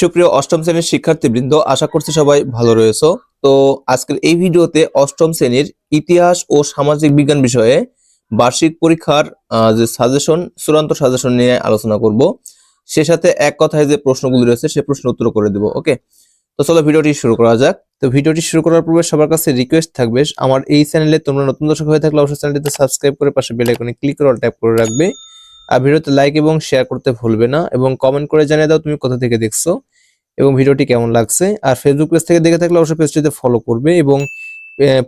সুপ্রিয় অষ্টম শ্রেণির শিক্ষার্থীবৃন্দ, আশা করছি সবাই ভালো রয়েছো। তো আজকের এই ভিডিওতে অষ্টম শ্রেণির ইতিহাস ও সামাজিক বিজ্ঞান বিষয়ে বার্ষিক পরীক্ষার যে সাজেশন চূড়ান্ত সাজেশন নিয়ে আলোচনা করব। সে সাথে এক কথায় যে প্রশ্নগুলি রয়েছে, সে প্রশ্ন উত্তর করে দেবো, ওকে? তো চলো ভিডিওটি শুরু করা যাক। তো ভিডিওটি শুরু করার পূর্বে সবার কাছে রিকোয়েস্ট থাকবে, আমার এই চ্যানেলে তোমরা নতুন দর্শক হয়ে থাকলে অবশ্যই চ্যানেলটিতে সাবস্ক্রাইব করে পাশে বেল আইকনে ক্লিক করে ট্যাপ করে রাখবে। আর ভিডিওতে লাইক এবং শেয়ার করতে ভুলবে না, এবং কমেন্ট করে জানিয়ে দাও তুমি কোথা থেকে দেখছ। এবং ভিডিওটি কেমন লাগছে? আর ফেসবুক পেজ থেকে দেখে থাকলে অবশ্যই পেজটিতে ফলো করবে এবং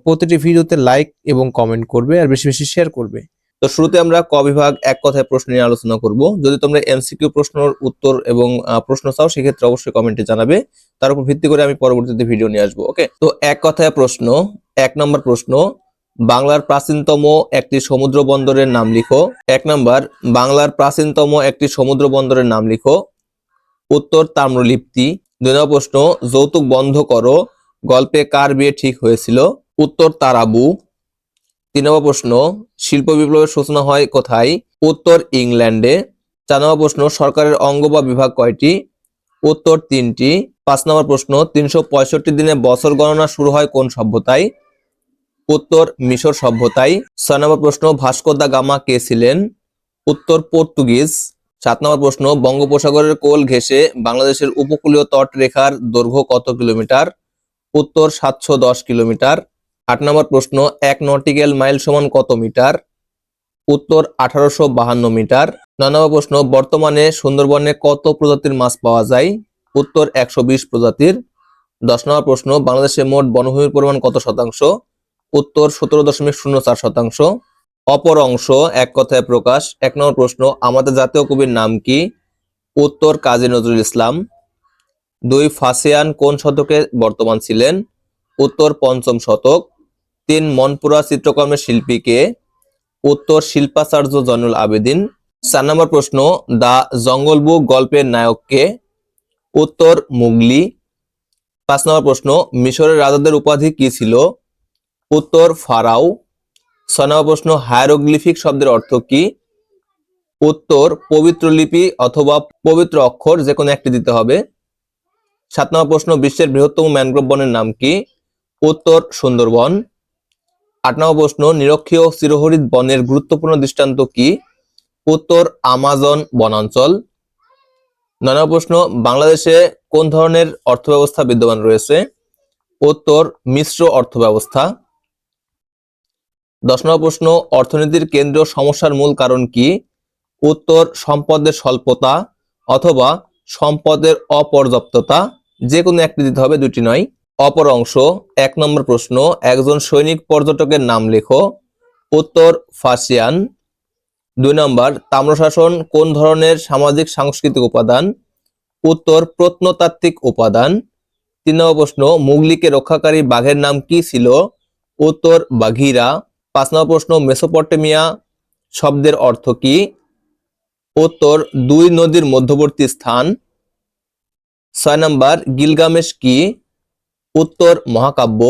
প্রতিটি ভিডিওতে লাইক এবং কমেন্ট করবে আর বেশি বেশি শেয়ার করবে। তো শুরুতে আমরা ক বিভাগ এক কথায় প্রশ্ন নিয়ে আলোচনা করব। যদি তোমরা এমসিকিউ প্রশ্নের উত্তর এবং প্রশ্ন চাও, সেক্ষেত্রে অবশ্যই কমেন্টে জানাবে। তার উপর ভিত্তি করে আমি পরবর্তীতে ভিডিও নিয়ে আসব ওকে তো এক কথায় প্রশ্ন, এক নম্বর প্রশ্ন, বাংলার প্রাচীনতম একটি সমুদ্র বন্দরের নাম লিখো। এক নম্বর, বাংলার প্রাচীনতম একটি সমুদ্র বন্দরের নাম লিখো। উত্তর তাম্রলিপ্তি। দুই নম্বর প্রশ্ন, যৌতুক বন্ধ করো। গল্পে কার বিয়ে ঠিক হয়েছিল? উত্তর তারাবু তিন নম্বর প্রশ্ন, শিল্প বিপ্লবের সূচনা হয় কোথায়? উত্তর ইংল্যান্ডে। চার নম্বর প্রশ্ন, সরকারের অঙ্গ বা বিভাগ কয়টি? উত্তর তিনটি। পাঁচ নম্বর প্রশ্ন, তিনশো পঁয়ষট্টি দিনে বছর গণনা শুরু হয় কোন সভ্যতায়? উত্তর, মিশর সভ্যতায়। ছয় নম্বর প্রশ্ন, ভাস্কর দা গামা কে ছিলেন? উত্তর, পর্তুগিজ। সাত নম্বর প্রশ্ন, বঙ্গোপসাগরের কোল ঘেঁষে বাংলাদেশের উপকূলীয় তটরেখার দৈর্ঘ্য কত কিলোমিটার? উত্তর সাতশো দশ কিলোমিটার। আট নম্বর প্রশ্ন, এক নটিক্যাল মাইল সমান কত মিটার? উত্তর আঠারোশো বাহান্ন মিটার। নয় নম্বর প্রশ্ন, বর্তমানে সুন্দরবনে কত প্রজাতির মাছ পাওয়া যায়? উত্তর একশো বিশ প্রজাতির। দশ নম্বর প্রশ্ন, বাংলাদেশে মোট বনভূমির পরিমাণ কত শতাংশ? উত্তর সতেরো দশমিক শূন্য চার শতাংশ। অপর অংশ এক কথায় প্রকাশ। এক নম্বর প্রশ্ন, আমাদের জাতীয় কবির নাম কি? উত্তর, কাজী নজরুল ইসলাম। দুই, ফাসিয়ান কোন শতকে বর্তমান ছিলেন? উত্তর, পঞ্চম শতক। তিন, মনপুরা চিত্রকর্মের শিল্পী কে? উত্তর, শিল্পাচার্য জয়নুল আবেদিন। চার নম্বর প্রশ্ন, দা জঙ্গল বুক গল্পের নায়ক কে? উত্তর, মুগলি। পাঁচ নম্বর প্রশ্ন, মিশরের রাজাদের উপাধি কি ছিল? উত্তর, ফারাও। নম্বর প্রশ্ন হায়ারোগ্লিফিক শব্দের অর্থ কি? উত্তর, পবিত্র লিপি অথবা পবিত্র অক্ষর যে কোনো একটি দিতে হবে। সাত নম্বর প্রশ্ন, বিশ্বের বৃহত্তম ম্যানগ্রোভ বনের নাম কি? উত্তর, সুন্দরবন। আট নম্বর প্রশ্ন, নিরক্ষীয় চিরহরিত বনের গুরুত্বপূর্ণ দৃষ্টান্ত কি? উত্তর, আমাজন বনাঞ্চল। নয় নম্বর প্রশ্ন, বাংলাদেশে কোন ধরনের অর্থব্যবস্থা বিদ্যমান রয়েছে? উত্তর, মিশ্র অর্থব্যবস্থা। দশ নম্বর প্রশ্ন, অর্থনীতির কেন্দ্রীয় সমস্যার মূল কারণ কি? উত্তর, সম্পদের স্বল্পতা অথবা সম্পদের অপর্যাপ্ততা। যে কোনো একটি দিতে হবে, দুটি নয়। অপর অংশ, এক নম্বর প্রশ্ন, একজন সৈনিক পর্যটকের নাম লেখো। উত্তর, ফার্সিয়ান। দুই নম্বর, তাম্রশাসন কোন ধরনের সামাজিক, সাংস্কৃতিক উপাদান? উত্তর, প্রত্নতাত্ত্বিক উপাদান। তিন নম্বর প্রশ্ন, মুগলিকে রক্ষাকারী বাঘের নাম কি ছিল? উত্তর, বাঘিরা। পাঁচ নম্বর প্রশ্ন, মেসোপটেমিয়া শব্দের অর্থ কি? উত্তর, দুই নদীর মধ্যবর্তী স্থান। ছয় নম্বর, গিলগামেশ কি? উত্তর, মহাকাব্য।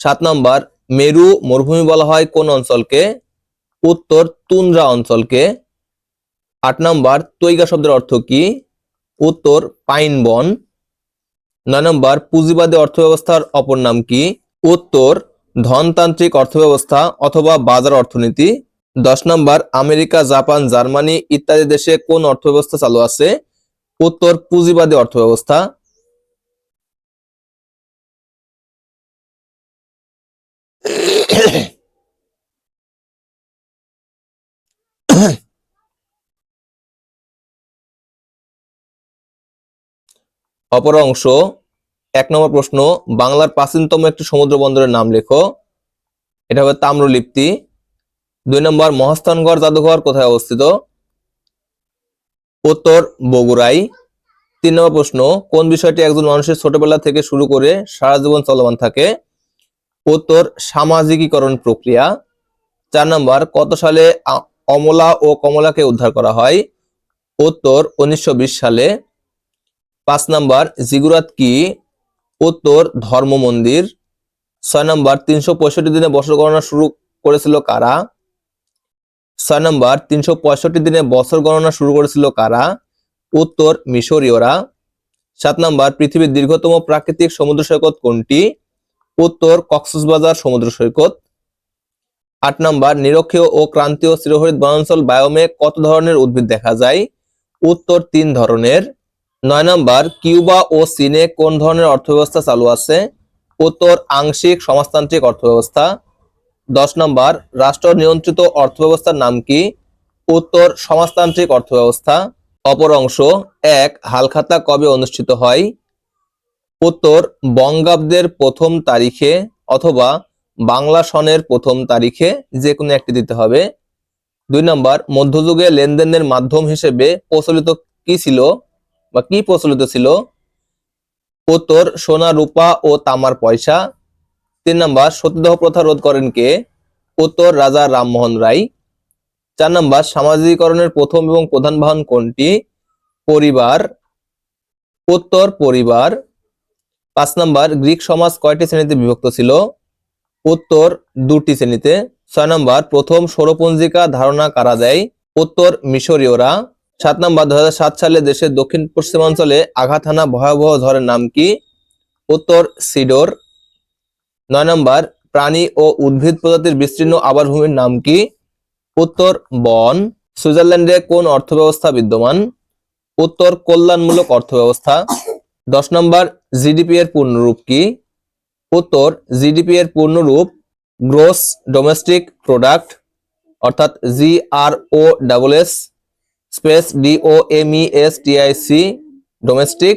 সাত নম্বর, মেরু মরুভূমি বলা হয় কোন অঞ্চলকে? উত্তর, তুন্দ্রা অঞ্চলকে। আট নম্বর, তৈগা শব্দের অর্থ কি? উত্তর, পাইন বন। নয় নম্বর, পুঁজিবাদী অর্থব্যবস্থার অপর নাম কি? উত্তর ধনতান্ত্রিক অর্থব্যবস্থা অথবা বাজার অর্থনীতি। দশ নম্বর, আমেরিকা, জাপান, জার্মানি ইত্যাদি দেশে কোন অর্থব্যবস্থা চালু আছে? উত্তর, পুঁজিবাদী অর্থব্যবস্থা। অপর অংশ এক নম্বর প্রশ্ন, বাংলার প্রাচীনতম একটি সমুদ্র বন্দরের নাম লেখো। এটা হবে তাম্রলিপ্তি। দুই নম্বর, মহাস্থানগড় জাদুঘর কোথায় অবস্থিত? উত্তর, বগুড়াই। তিন নম্বর প্রশ্ন, কোন বিষয়টি একজন মানুষের ছোটবেলা থেকে শুরু করে সারা জীবন চলমান থাকে? উত্তর, সামাজিকীকরণ প্রক্রিয়া। চার নম্বর, কত সালে অমলা ও কমলাকে উদ্ধার করা হয়? উত্তর, উনিশশো বিশ সালে। পাঁচ নাম্বার, জিগুরাত কি? উত্তর ধর্ম মন্দির। ছয় নম্বর, তিনশো পঁয়ষট্টি দিনে বছর গণনা শুরু করেছিল কারা? ছয় নম্বর, তিনশো পঁয়ষট্টি দিনে বছর গণনা শুরু করেছিল কারা? উত্তর মিশরীয়রা। সাত নম্বর, পৃথিবীর দীর্ঘতম প্রাকৃতিক সমুদ্র সৈকত কোনটি? উত্তর কক্সবাজার সমুদ্র সৈকত। আট নম্বর, নিরক্ষীয় ও ক্রান্তীয় চিরহরিত বনাঞ্চল বায়োমে কত ধরনের উদ্ভিদ দেখা যায়? উত্তর তিন ধরনের। নয় নাম্বার, কিউবা ও চীনে কোন ধরনের অর্থব্যবস্থা চালু আছে? উত্তর, আংশিক সমাজতান্ত্রিক অর্থব্যবস্থা। দশ নম্বর, রাষ্ট্র নিয়ন্ত্রিত অর্থব্যবস্থার নাম কি? উত্তর, সমাজতান্ত্রিক অর্থব্যবস্থা। অপর অংশ, এক, হালখাতা কবে অনুষ্ঠিত হয়? উত্তর, বঙ্গাব্দের প্রথম তারিখে অথবা বাংলা সনের প্রথম তারিখে যে কোনো একটি দিতে হবে। দুই নম্বর মধ্যযুগে লেনদেনের মাধ্যম হিসেবে প্রচলিত কি ছিল? বা কি প্রচলিত ছিল? উত্তর, সোনা, রূপা ও তামার পয়সা। তিন নম্বর, সতীদাহ প্রথা রোধ করেন কে? উত্তর, রাজা রামমোহন রায়। চার নম্বর সামাজিকরণের প্রথম এবং প্রধান বাহন কোনটি? পরিবার। উত্তর, পরিবার। পাঁচ নম্বর, গ্রিক সমাজ কয়টি শ্রেণীতে বিভক্ত ছিল? উত্তর, দুটি শ্রেণীতে। ছয় নম্বর, প্রথম সৌরপঞ্জিকা ধারণা কারা দেয়? উত্তর, মিশরীয়রা। সাত নম্বর দু হাজার সাত সালে দেশের দক্ষিণ পশ্চিমাঞ্চলে আঘাত হানা ভয়াবহ ঝড়ের নাম কি? উত্তর, সিডোর। নয় নম্বর, প্রাণী ও উদ্ভিদ প্রজাতির বিস্তীর্ণ আবাসভূমির নাম কি? উত্তর, বন। সুইজারল্যান্ডে কোন অর্থব্যবস্থা বিদ্যমান? উত্তর, কল্যাণমূলক অর্থব্যবস্থা। দশ নম্বর, জিডিপি এর পূর্ণরূপ কি? উত্তর, জিডিপি এর পূর্ণরূপ গ্রোস ডোমেস্টিক প্রোডাক্ট, অর্থাৎ G R O double S. Space D O M E S T I C domestic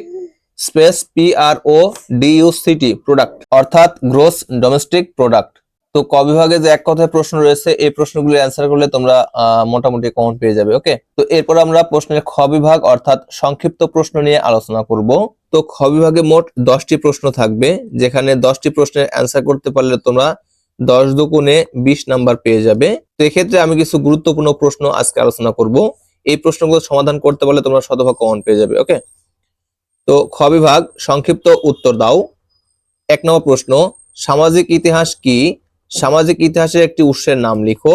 space P R O product, অর্থাৎ গ্রোস ডোমেস্টিক প্রোডাক্ট। তো ক বিভাগে যে এক কথায় প্রশ্ন রয়েছে, এই প্রশ্নগুলি অ্যান্সার করলে তোমরা মোটামুটি কমন পেয়ে যাবে ওকে তো এরপর আমরা প্রশ্নের খ বিভাগ, অর্থাৎ সংক্ষিপ্ত প্রশ্ন নিয়ে আলোচনা করব। তো খ বিভাগে মোট দশটি প্রশ্ন থাকবে, যেখানে দশটি প্রশ্নের অ্যান্সার করতে পারলে তোমরা দশ দুগুণে বিশ নাম্বার পেয়ে যাবে। তো এক্ষেত্রে আমি কিছু গুরুত্বপূর্ণ প্রশ্ন আজকে আলোচনা করব। এই প্রশ্নগুলো সমাধান করতে পারলে তোমরা শতভাগ কমন পেয়ে যাবে ওকে তো খ বিভাগ, সংক্ষিপ্ত উত্তর দাও। এক নম্বর প্রশ্ন, সামাজিক ইতিহাস কি? সামাজিক ইতিহাসের একটি উৎসের নাম লিখো।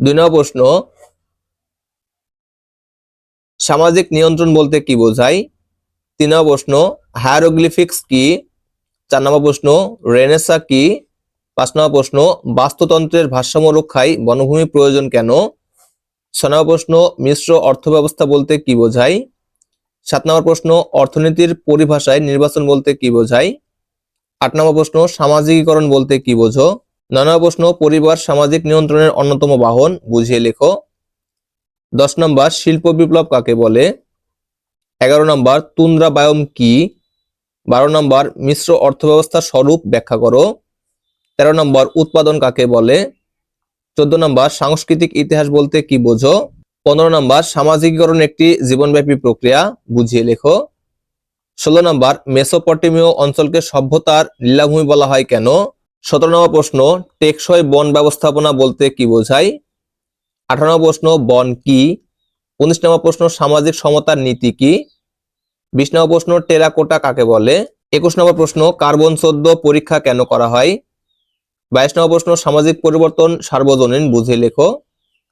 দুই নম্বর প্রশ্ন, সামাজিক নিয়ন্ত্রণ বলতে কি বোঝায়? তিন নম্বর প্রশ্ন হায়ারোগ্লিফিক্স কি? চার নম্বর প্রশ্ন রেনেসা কি? পাঁচ নম্বর প্রশ্ন, বাস্তুতন্ত্রের ভারসাম্য রক্ষায় বনভূমি প্রয়োজন কেন? ছয় নম্বর প্রশ্ন মিশ্র অর্থব্যবস্থা বলতে কি বোঝায়? সাত নম্বর প্রশ্ন, অর্থনীতির পরিভাষায় নির্বাচন বলতে কি বোঝায়? আট নম্বর প্রশ্ন, সামাজিকীকরণ বলতে কি বোঝো? নয় নম্বর প্রশ্ন, পরিবার সামাজিক নিয়ন্ত্রণের অন্যতম বাহন, বুঝিয়ে লেখো। দশ নম্বর, শিল্প বিপ্লব কাকে বলে? এগারো নম্বর তুন্দ্রা বায়ম কি? বারো নম্বর, মিশ্র অর্থব্যবস্থার স্বরূপ ব্যাখ্যা করো। তেরো নম্বর, উৎপাদন কাকে বলে? চোদ্দ নম্বর, সাংস্কৃতিক ইতিহাস বলতে কি বোঝো? পনেরো নম্বর, সামাজিকীকরণ একটি জীবনব্যাপী প্রক্রিয়া, বুঝিয়ে লেখো। ষোলো নম্বর, মেসোপটেমীয় অঞ্চলকে সভ্যতার লীলাভূমি বলা হয় কেন? সতেরো নম্বর প্রশ্ন, টেকসই বন ব্যবস্থাপনা বলতে কি বোঝায়? আঠারো নম্বর প্রশ্ন, বন কি? উনিশ নম্বর প্রশ্ন, সামাজিক সমতার নীতি কি? বিশ নম্বর প্রশ্ন, টেরাকোটা কাকে বলে? একুশ নম্বর প্রশ্ন, কার্বন চোদ্দ পরীক্ষা কেন করা হয়? বাইশ নম্বর প্রশ্ন, সামাজিক পরিবর্তন সার্বজনীন, বুঝে লেখো।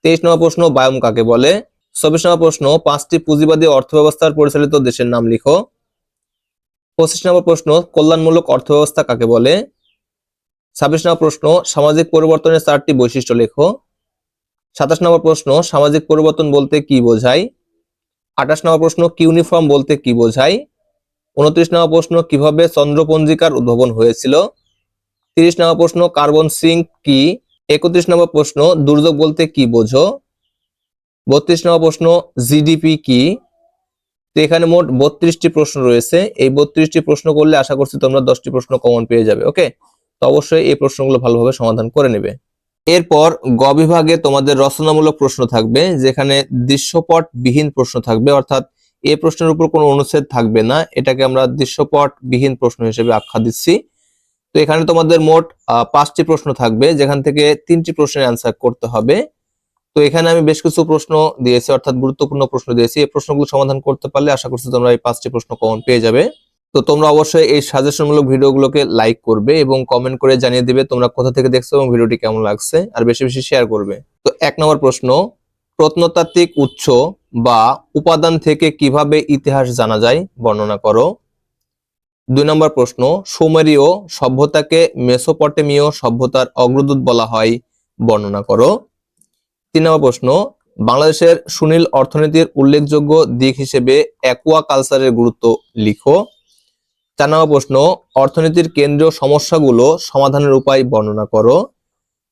তেইশ নম্বর প্রশ্ন, বায়ম কাকে বলে? চব্বিশ নম্বর প্রশ্ন, পাঁচটি পুঁজিবাদী অর্থব্যবস্থার পরিচালিত দেশের নাম লিখো। পঁচিশ নম্বর প্রশ্ন, কল্যাণমূলক অর্থব্যবস্থা কাকে বলে? ছাব্বিশ নম্বর প্রশ্ন, সামাজিক পরিবর্তনের চারটি বৈশিষ্ট্য লেখো। সাতাশ নম্বর প্রশ্ন, সামাজিক পরিবর্তন বলতে কি বোঝায়? আঠাশ নম্বর প্রশ্ন, কিউনিফর্ম বলতে কি বোঝায়? উনত্রিশ নম্বর প্রশ্ন, কীভাবে চন্দ্রপঞ্জিকার উদ্ভাবন হয়েছিল? তিরিশ নম্বর প্রশ্ন, কার্বন সিঙ্ক কি? একত্রিশ নম্বর প্রশ্ন, দুর্যোগ বলতে কি বোঝো? বত্রিশ নম্বর প্রশ্ন, জিডিপি কি? এখানে মোট বত্রিশটি প্রশ্ন রয়েছে। এই বত্রিশটি প্রশ্ন করলে আশা করছি তোমরা দশটি প্রশ্ন কমন পেয়ে যাবে ওকে তো অবশ্যই এই প্রশ্নগুলো ভালোভাবে সমাধান করে নেবে। এরপর গ বিভাগে তোমাদের রচনামূলক প্রশ্ন থাকবে, যেখানে দৃশ্যপট বিহীন প্রশ্ন থাকবে, অর্থাৎ এ প্রশ্নের উপর কোনো অনুচ্ছেদ থাকবে না। এটাকে আমরা দৃশ্যপট বিহীন প্রশ্ন হিসেবে আখ্যা দিচ্ছি। তো এখানে তোমাদের মোট পাঁচটি প্রশ্ন থাকবে, যেখান থেকে তিনটি প্রশ্নের অ্যান্সার করতে হবে। তো এখানে আমি বেশ কিছু প্রশ্ন দিয়েছি, অর্থাৎ গুরুত্বপূর্ণ প্রশ্ন দিয়েছি। এই প্রশ্নগুলো সমাধান করতে পারলে আশা করছি তোমরা এই পাঁচটি প্রশ্ন কমন পেয়ে যাবে। তো তোমরা অবশ্যই এই সাজেশনমূলক ভিডিওগুলোকে লাইক করবে এবং কমেন্ট করে জানিয়ে দিবে তোমরা কোথা থেকে দেখছ এবং ভিডিওটি কেমন লাগছে, আর বেশি বেশি শেয়ার করবে। তো এক নম্বর প্রশ্ন, প্রত্নতাত্ত্বিক উৎস বা উপাদান থেকে কীভাবে ইতিহাস জানা যায়, বর্ণনা করো। দুই নম্বর প্রশ্ন সুমেরীয় সভ্যতাকে মেসোপটেমীয় সভ্যতার অগ্রদূত বলা হয়, বর্ণনা করো। তিন নম্বর প্রশ্ন, বাংলাদেশের সুনীল অর্থনীতির উল্লেখযোগ্য দিক হিসেবে অ্যাকুয়া কালচারের গুরুত্ব লিখো। চার নম্বর প্রশ্ন, অর্থনীতির কেন্দ্রীয় সমস্যাগুলো সমাধানের উপায় বর্ণনা করো।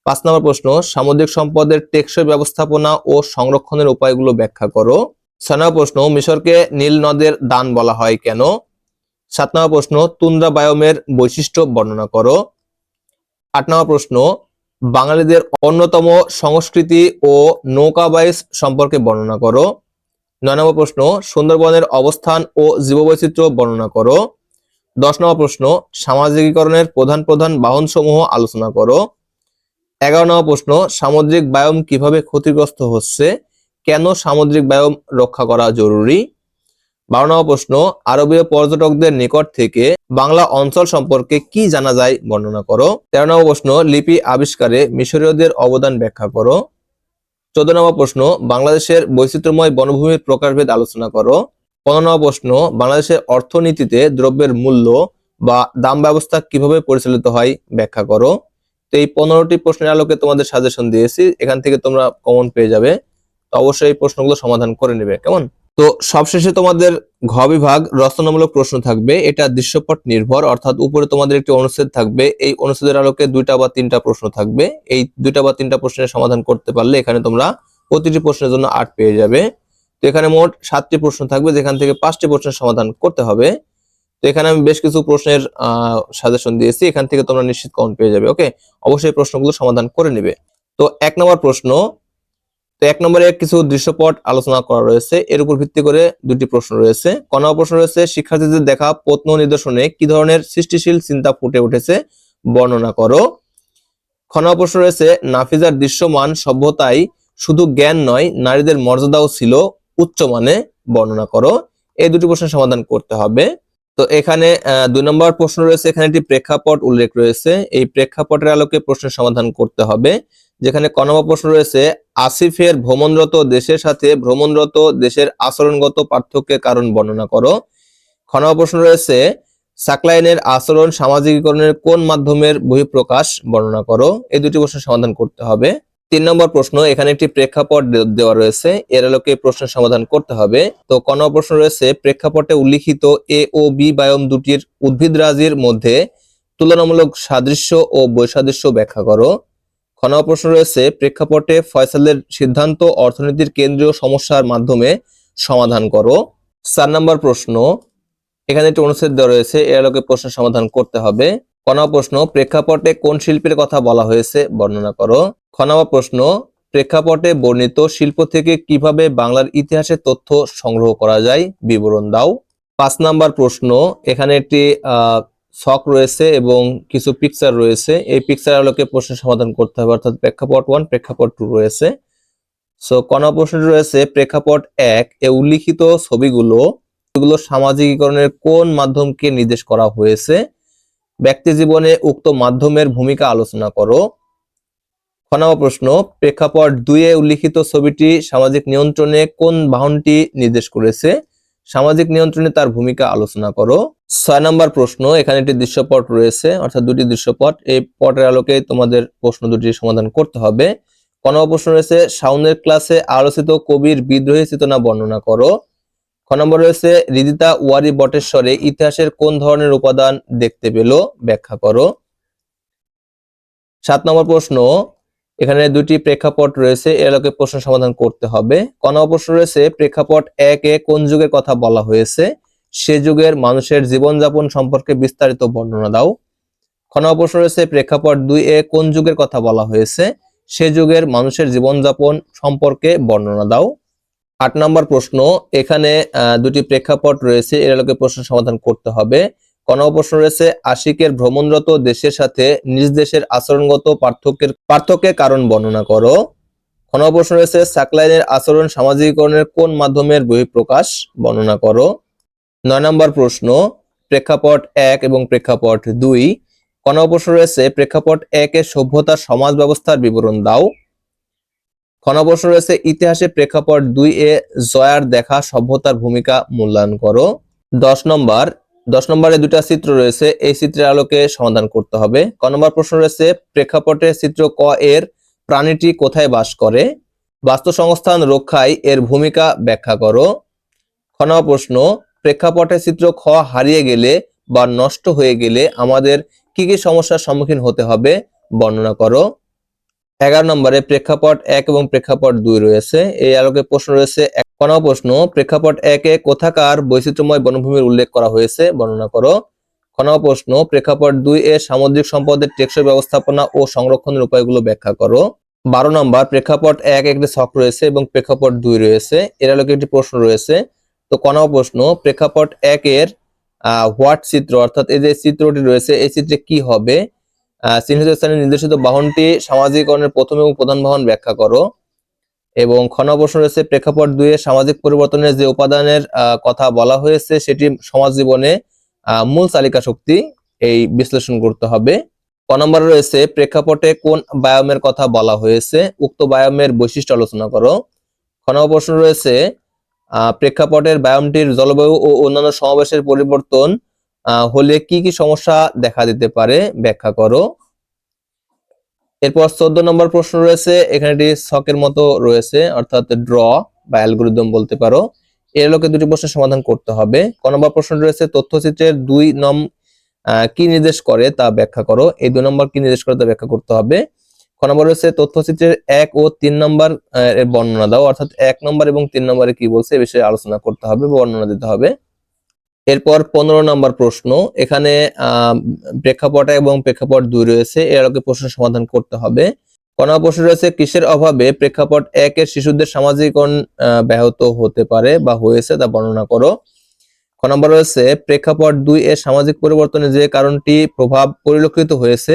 পাঁচ নম্বর প্রশ্ন, সামুদ্রিক সম্পদের টেকসই ব্যবস্থাপনা ও সংরক্ষণের উপায়গুলো ব্যাখ্যা করো। ছয় নম্বর প্রশ্ন, মিশরকে নীল নদের দান বলা হয় কেন? সাত নম্বর প্রশ্ন, তুন্দ্রা বায়োমের বৈশিষ্ট্য বর্ণনা করো। আট নম্বর প্রশ্ন, বাঙালিদের অন্যতম সংস্কৃতি ও নৌকাবাইস সম্পর্কে বর্ণনা করো। নয় নম্বর প্রশ্ন, সুন্দরবনের অবস্থান ও জীববৈচিত্র্য বর্ণনা করো। দশ নম্বর প্রশ্ন, সামাজিকীকরণের প্রধান প্রধান বাহনসমূহ আলোচনা করো। এগারো নম্বর প্রশ্ন, সামুদ্রিক বায়ম কীভাবে ক্ষতিগ্রস্ত হচ্ছে? কেন সামুদ্রিক বায়ম রক্ষা করা জরুরি? বারো নম্বর প্রশ্ন, আরবীয় পর্যটকদের নিকট থেকে বাংলা অঞ্চল সম্পর্কে কি জানা যায় বর্ণনা করো। তেরো নম্বর প্রশ্ন, লিপি আবিষ্কারে মিশরীয়দের অবদান ব্যাখ্যা করো। চোদ্দ নম্বর প্রশ্ন, বাংলাদেশের বৈচিত্র্যময় বনভূমির প্রকারভেদ আলোচনা করো। পনেরো নম্বর প্রশ্ন, বাংলাদেশের অর্থনীতিতে দ্রব্যের মূল্য বা দাম ব্যবস্থা কীভাবে পরিচালিত হয় ব্যাখ্যা করো। তো এই পনেরোটি প্রশ্নের আলোকে তোমাদের সাজেশন দিয়েছি, এখান থেকে তোমরা কমন পেয়ে যাবে। তো অবশ্যই এই প্রশ্নগুলো সমাধান করে নেবে, কেমন? তো সবশেষে তোমাদের ঘ বিভাগ রচনামূলক প্রশ্ন থাকবে। এটা দৃশ্যপট নির্ভর, অর্থাৎ উপরে তোমাদের একটি অনুচ্ছেদ থাকবে। এই অনুচ্ছেদের আলোকে দুইটা বা তিনটা প্রশ্ন থাকবে। এই দুইটা বা তিনটা প্রশ্নের সমাধান করতে পারলে এখানে তোমরা প্রতিটি প্রশ্নের জন্য আট পেয়ে যাবে। তো এখানে মোট সাতটি প্রশ্ন থাকবে, যেখান থেকে পাঁচটি প্রশ্নের সমাধান করতে হবে। তো এখানে আমি বেশ কিছু প্রশ্নের সাজেশন দিয়েছি। এখান থেকে তোমরা নিশ্চিত কমন পেয়ে যাবে, ওকে? অবশ্যই প্রশ্নগুলো সমাধান করে নিবে। তো এক নম্বর প্রশ্ন তো এক নম্বরে কিছু দৃশ্যপট আলোচনা করা রয়েছে। এর উপর ভিত্তি করে দুটি প্রশ্ন রয়েছে। ক নম্বর প্রশ্ন রয়েছে, শিক্ষার্থীদের দেখা প্রত্ন নিদর্শনে কি ধরনের সৃষ্টিশীল চিন্তা ফুটে উঠেছে? বর্ণনা করো। খ নম্বর প্রশ্ন রয়েছে, নাফিজার দৃশ্যমান সভ্যতায় শুধু জ্ঞান নয়, নারীদের মর্যাদাও ছিল উচ্চমানে বর্ণনা করো। এই দুটি প্রশ্নের সমাধান করতে হবে। তো এখানে দুই নম্বর প্রশ্ন রয়েছে, এখানে একটি প্রেক্ষাপট উল্লেখ রয়েছে। এই প্রেক্ষাপটের আলোকে প্রশ্নের সমাধান করতে হবে। যেখানে ক নম্বর প্রশ্ন রয়েছে, আসিফের ভ্রমণরত দেশের সাথে ভ্রমণরত দেশের আচরণগত পার্থক্যের কারণ বর্ণনা করো। খ নম্বর প্রশ্ন রয়েছে, সাকলাইনের আচরণ সামাজিকীকরণের কোন মাধ্যমের বহিঃপ্রকাশ বর্ণনা করো। এই দুটি প্রশ্নের সমাধান করতে হবে। তিন নম্বর প্রশ্ন, এখানে একটি প্রেক্ষাপট দেওয়া রয়েছে, এর আলোকে প্রশ্নের সমাধান করতে হবে। তো ক নম্বর প্রশ্ন রয়েছে, প্রেক্ষাপটে উল্লিখিত এ ও বি বায়ম দুটির উদ্ভিদরাজির মধ্যে তুলনামূলক সাদৃশ্য ও বৈসাদৃশ্য ব্যাখ্যা করো। খ নম্বর প্রশ্ন রয়েছে, প্রেক্ষাপটে ফয়সালের সিদ্ধান্ত অর্থনীতির কেন্দ্রীয় সমস্যার মাধ্যমে সমাধান করো। চার নম্বর প্রশ্ন, এখানে একটি অনুচ্ছেদ দেওয়া রয়েছে এর আলোকে প্রশ্নের সমাধান করতে হবে। ক প্রশ্ন প্রেক্ষাপটে কোন শিল্পের কথা বলা হয়েছে, বর্ণনা করো। খ প্রশ্ন প্রেক্ষাপটে বর্ণিত শিল্প থেকে কীভাবে বাংলার ইতিহাসের তথ্য সংগ্রহ করা যায়, বিবরণ দাও। পাঁচ নাম্বার প্রশ্ন, এখানে একটি ছক রয়েছে এবং কিছু পিকচার রয়েছে। এই পিকচার আলোকে প্রশ্ন সমাধান করতে হবে, অর্থাৎ প্রেক্ষাপট ওয়ান প্রেক্ষাপট টু রয়েছে। সো কন প্রশ্ন রয়েছে, প্রেক্ষাপট এক, এ উল্লিখিত ছবিগুলো, এগুলো সামাজিকীকরণের কোন মাধ্যমকে নির্দেশ করা হয়েছে? ব্যক্তি জীবনে উক্ত মাধ্যমের ভূমিকা আলোচনা করো। খ প্রশ্ন, প্রেক্ষাপট দুইয়ে উল্লিখিত ছবিটি সামাজিক নিয়ন্ত্রণে কোন বাহনটি নির্দেশ করেছে? সামাজিক নিয়ন্ত্রণে তার ভূমিকা আলোচনা করো। ছয় নম্বর প্রশ্ন, এখানে একটি দৃশ্যপট রয়েছে, অর্থাৎ দুটি দৃশ্যপট। এই পটের আলোকে তোমাদের প্রশ্ন দুটি সমাধান করতে হবে। ক নম্বর প্রশ্ন রয়েছে সাউন্ডের ক্লাসে আলোচিত কবির বিদ্রোহী চেতনা বর্ণনা করো। খ নম্বর রয়েছে হৃদিতা ওয়ারি বটেশ্বরে ইতিহাসের কোন ধরনের উপাদান দেখতে পেল? ব্যাখ্যা করো। সাত নম্বর প্রশ্ন এখানে দুটি প্রেক্ষাপট রয়েছে এর আলোকে প্রশ্ন সমাধান করতে হবে। ক নম্বর প্রশ্ন রয়েছে, প্রেক্ষাপট এক এ কোন যুগের কথা বলা হয়েছে? সে যুগের মানুষের জীবনযাপন সম্পর্কে বিস্তারিত বর্ণনা দাও। খ নম্বর প্রশ্ন রয়েছে, প্রেক্ষাপট দুই এ কোন যুগের কথা বলা হয়েছে? সে যুগের মানুষের জীবনযাপন সম্পর্কে বর্ণনা দাও। আট নম্বর প্রশ্ন, এখানে দুটি প্রেক্ষাপট রয়েছে, এর আলোকে প্রশ্ন সমাধান করতে হবে। নম্বর রয়েছে। আশিকের ভ্রমণরত দেশের সাথে নিজ দেশের আচরণগত পার্থক্যের পার্থক্যের কারণ বর্ণনা করো। নম্বর প্রশ্ন রয়েছে, সাকলাইনের আচরণ সামাজিকীকরণের কোন মাধ্যমের বহিঃপ্রকাশ বর্ণনা করো। নয় নম্বর প্রশ্ন, প্রেক্ষাপট এক এবং প্রেক্ষাপট দুই। ক নম্বর প্রশ্ন রয়েছে, প্রেক্ষাপট এক এর সভ্যতার সমাজ ব্যবস্থার বিবরণ দাও। নম্বর প্রশ্ন রয়েছে, ইতিহাসে প্রেক্ষাপট দুই এ জয়ার দেখা সভ্যতার ভূমিকা মূল্যায়ন করো। দশ নম্বর দশ নম্বরে দুটা চিত্র রয়েছে। এই চিত্রের আলোকে সমাধান করতে হবে। ক নম্বর প্রশ্ন রয়েছে, প্রেক্ষাপটে চিত্র ক এর প্রাণীটি কোথায় বাস করে? বাস্তু সংস্থান রক্ষায় এর ভূমিকা ব্যাখ্যা করো। খ নম্বর প্রশ্ন, প্রেক্ষাপটে চিত্র খ হারিয়ে গেলে বা নষ্ট হয়ে গেলে আমাদের কি কি সমস্যার সম্মুখীন হতে হবে বর্ণনা করো। এগারো নম্বরে প্রেক্ষাপট এক এবং প্রেক্ষাপট দুই রয়েছে। এই আলোকে প্রশ্ন রয়েছে এক প্রশ্ন, প্রেক্ষাপট একে কোথাকার বৈচিত্র্যময় বনভূমির উল্লেখ করা হয়েছে, বর্ণনা করো। খ প্রশ্ন, প্রেক্ষাপট দুই এ সামুদ্রিক সম্পদের টেকসই ব্যবস্থাপনা ও সংরক্ষণের উপায়গুলো ব্যাখ্যা করো। বারো নম্বর, প্রেক্ষাপট এক একটি ছক রয়েছে এবং প্রেক্ষাপট দুই রয়েছে। এর আলোকে একটি প্রশ্ন রয়েছে। তো ক প্রশ্ন, প্রেক্ষাপট এক এর হোয়াট চিত্র, অর্থাৎ এই যে চিত্রটি রয়েছে, এই চিত্রে কি হবে? চিহ্নিত স্থানে নির্দেশিত বাহনটি সামাজিকরণের প্রথম এবং প্রধান বাহন ব্যাখ্যা করো। এবং খ রয়েছে, প্রেক্ষাপট দুয়ে সামাজিক পরিবর্তনের যে উপাদানের কথা বলা হয়েছে, সেটি সমাজ জীবনে মূল চালিকা শক্তি এই বিশ্লেষণ করতে হবে। ক নম্বর রয়েছে, প্রেক্ষাপটে কোন ব্যায়ামের কথা বলা হয়েছে, উক্ত ব্যায়ামের বৈশিষ্ট্য আলোচনা করো। খ নম্বর প্রশ্ন রয়েছে প্রেক্ষাপটের ব্যায়ামটির জলবায়ু ও অন্যান্য সমাবেশের পরিবর্তন হলে কি কি সমস্যা দেখা দিতে পারে, ব্যাখ্যা করো। এরপর চোদ্দ নম্বর প্রশ্ন রয়েছে, এখানে একটি ছকের মতো রয়েছে, অর্থাৎ ড্র বা অ্যালগোরিদম বলতে পারো। এর লোকে দুটি প্রশ্নের সমাধান করতে হবে। ক নম্বর প্রশ্ন রয়েছে, তথ্যচিত্রের দুই নম কি নির্দেশ করে তা ব্যাখ্যা করো। এই দুই নম্বর কি নির্দেশ করে তা ব্যাখ্যা করতে হবে। ক নম্বর রয়েছে, তথ্যচিত্রের এক ও তিন নম্বর বর্ণনা দাও। অর্থাৎ এক নম্বর এবং তিন নম্বরে কি বলছে, এ বিষয়ে আলোচনা করতে হবে বর্ণনা দিতে হবে। এরপর পনেরো নম্বর প্রশ্ন, এখানে প্রেক্ষাপট এবং প্রেক্ষাপট দুই রয়েছে, এর আলোকে প্রশ্নের সমাধান করতে হবে। ক প্রশ্ন রয়েছে, কিসের অভাবে প্রেক্ষাপট একের শিশুদের সামাজিকরণ ব্যাহত হতে পারে বা হয়েছে তা বর্ণনা করো। ক নম্বর রয়েছে, প্রেক্ষাপট দুই এর সামাজিক পরিবর্তনে যে কারণটি প্রভাব পরিলক্ষিত হয়েছে,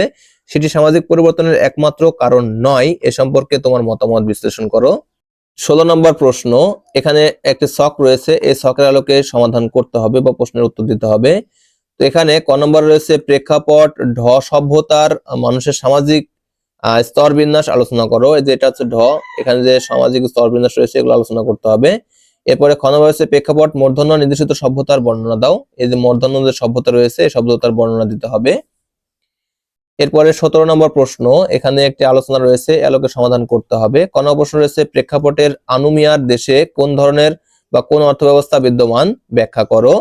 সেটি সামাজিক পরিবর্তনের একমাত্র কারণ নয়, এ সম্পর্কে তোমার মতামত বিশ্লেষণ করো। ষোলো নম্বর প্রশ্ন, এখানে একটি ছক রয়েছে, এই ছকের আলোকে সমাধান করতে হবে বা প্রশ্নের উত্তর দিতে হবে। তো এখানে ক নম্বর রয়েছে, প্রেক্ষাপট, ঢ, সভ্যতার, মানুষের সামাজিক স্তর বিন্যাস আলোচনা করো। এই যে এটা হচ্ছে ঢ, এখানে যে সামাজিক স্তর বিন্যাস রয়েছে, এগুলো আলোচনা করতে হবে। এরপরে খ নম্বর রয়েছে, প্রেক্ষাপট, মূর্ধন্য নির্দেশিত সভ্যতার বর্ণনা দাও। এই যে মূর্ধন্য যে সভ্যতা রয়েছে, এই সভ্যতার বর্ণনা দিতে হবে। এরপরে সতেরো নম্বর প্রশ্ন, এখানে একটি আলোচনা রয়েছে এই আলোকে সমাধান করতে হবে। ক নম্বর প্রশ্ন রয়েছে, প্রেক্ষাপটের আনুমিয়ার দেশে কোন ধরনের বা কোন অর্থব্যবস্থা বিদ্যমান? ব্যাখ্যা করো।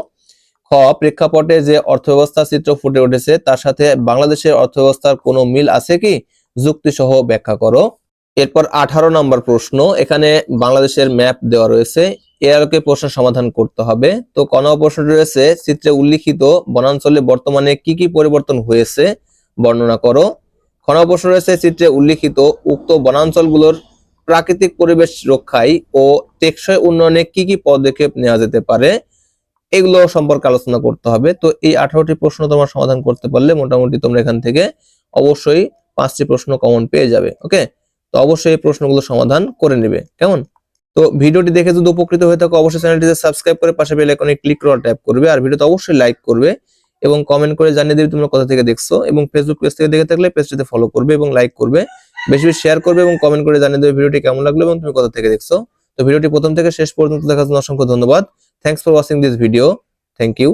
খ, প্রেক্ষাপটে যে অর্থব্যবস্থা চিত্র ফুটে উঠেছে, তার সাথে বাংলাদেশের অর্থব্যবস্থার কোনো মিল আছে কি? যুক্তি সহ ব্যাখ্যা করো। এরপর আঠারো নম্বর প্রশ্ন, এখানে বাংলাদেশের ম্যাপ দেওয়া রয়েছে এর আলোকে প্রশ্ন সমাধান করতে হবে। তো ক নম্বর প্রশ্ন রয়েছে, চিত্রে উল্লিখিত বনাঞ্চলে বর্তমানে কি কি পরিবর্তন হয়েছে? বর্ণনা করো। খ রয়েছে চিত্রে উল্লিখিত উক্ত বনাঞ্চলগুলোর প্রাকৃতিক পরিবেশ রক্ষায় ও টেকসই উন্নয়নে কি কি পদক্ষেপ নেওয়া যেতে পারে, এগুলো সম্পর্কে আলোচনা করতে হবে। তো এই আঠারোটি প্রশ্ন তোমার সমাধান করতে পারলে মোটামুটি তোমরা এখান থেকে অবশ্যই পাঁচটি প্রশ্ন কমন পেয়ে যাবে ওকে তো অবশ্যই এই প্রশ্নগুলো সমাধান করে নেবে, কেমন? তো ভিডিওটি দেখে যদি উপকৃত হয়ে থাকো, অবশ্যই চ্যানেলটিতে সাবস্ক্রাইব করে পাশে বেল আইকনে ক্লিক করে ট্যাপ করবে, আর ভিডিওতে অবশ্যই লাইক করবে। এবং কমেন্ট করে জানিয়ে দেবে তোমরা কোথা থেকে দেখছ এবং ফেসবুক পেজ থেকে দেখে থাকলে পেজটিতে ফলো করবে এবং লাইক করবে। বেশি বেশি শেয়ার করবে এবং কমেন্ট করে জানিয়ে দেবে ভিডিওটি কেমন লাগল এবং তুমি কোথা থেকে দেখছ। তো ভিডিওটি প্রথম থেকে শেষ পর্যন্ত দেখার জন্য অসংখ্য ধন্যবাদ। Thanks for watching this video thank you